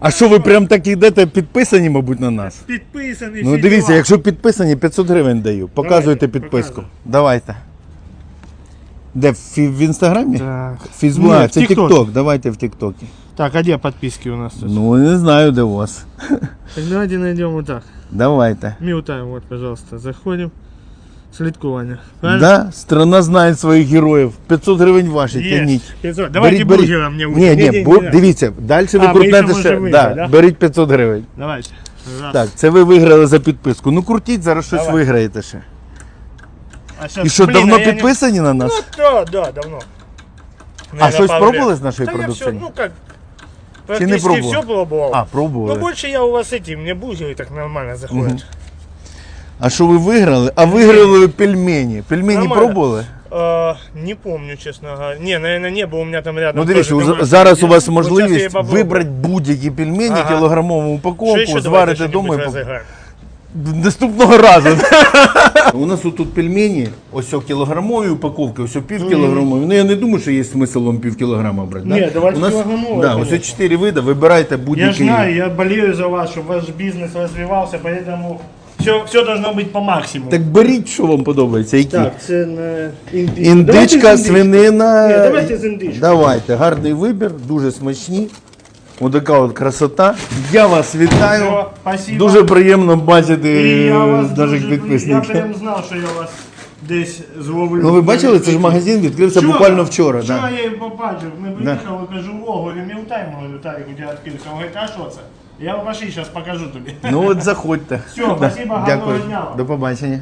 А що ви прям так йдете підписані, мабуть, на нас? Підписаний. Ну всі дивіться, діла. якщо підписані, 500 гривень даю. Показуйте Давайте, підписку. показуй. Давайте. Де в, фі- в інстаграмі? Так. Фейсбук, Ні, а, в це TikTok. Тікток, давайте в Тіктокі. Так, а де підписки у нас тут? Ну не знаю, де у вас. Так давайте найдем вот так. Давайте. Мьютаем, вот, пожалуйста. Заходим. Слідкування. Правильно? Да? Страна знає своїх героїв. 500 гривень ваші, Є. тяніть. 500. Давайте Беріть, беріть. бургера мне Ні, ні, бу- дивіться, далі ви А, ми крутнете ще можемо Да, виграти, да? Беріть 500 гривень. Давайте. Раз. Так, це ви виграли за підписку. Ну крутіть, зараз щось Давай. виграєте ще. А щас, І що, блін, давно а я не- підписані на нас? Ну, да, да, давно. А щось пробували з нашої продукції? все, ну как, не практически пробував? все пробовал. А, пробували. больше я у вас эти, мне бургеры так нормально заходят. А що ви виграли? А виграли ви пельмені. Пельмені Нормально. пробували? А, не помню, честно говоря. Не, наверное, не было у меня там рядом. Ну дивіться, тоже у- домашний зараз у бургер. вас Вот сейчас я можливість и попробую. вибрати будь-які пельмені, Ага. кілограмову Что упаковку, еще зварити давайте вдома і что-нибудь поп- разыграем? Наступного разу. У нас тут пельмені, ось о кілограмові упаковки, ось о пів кілограмові. Ну я не думаю, що є смисл вам пів кілограма брати. Ні, да? давайте У нас, кілограмове, да, ось конечно. о чотири види, вибирайте Я будь-який. знаю, я болею за вас, чтобы ваш бизнес развивался, поэтому все, все должно быть по максимуму. Так беріть, що вам подобається. Які? Так, це не індичка. Індичка, свинина. Ні, давайте з індичкою. Давайте, гарний вибір, дуже смачні. Отака от красота. Я вас вітаю. Все, спасибо. Дуже приємно бачити І я вас наших дуже, я підписників. прям знав, що я вас десь зловлю. Ну ви бачили, це ж магазин відкрився буквально вчора. Вчора Да. я її побачив, ми приїхали, кажу, о, говорю, мілтай, Тарик, у тебе відкрився. Говорить, а що це? Я вам пошли, зараз покажу тобі. Ну от заходьте. Все, спасибо, гарного Дякую. дня вам. До побачення.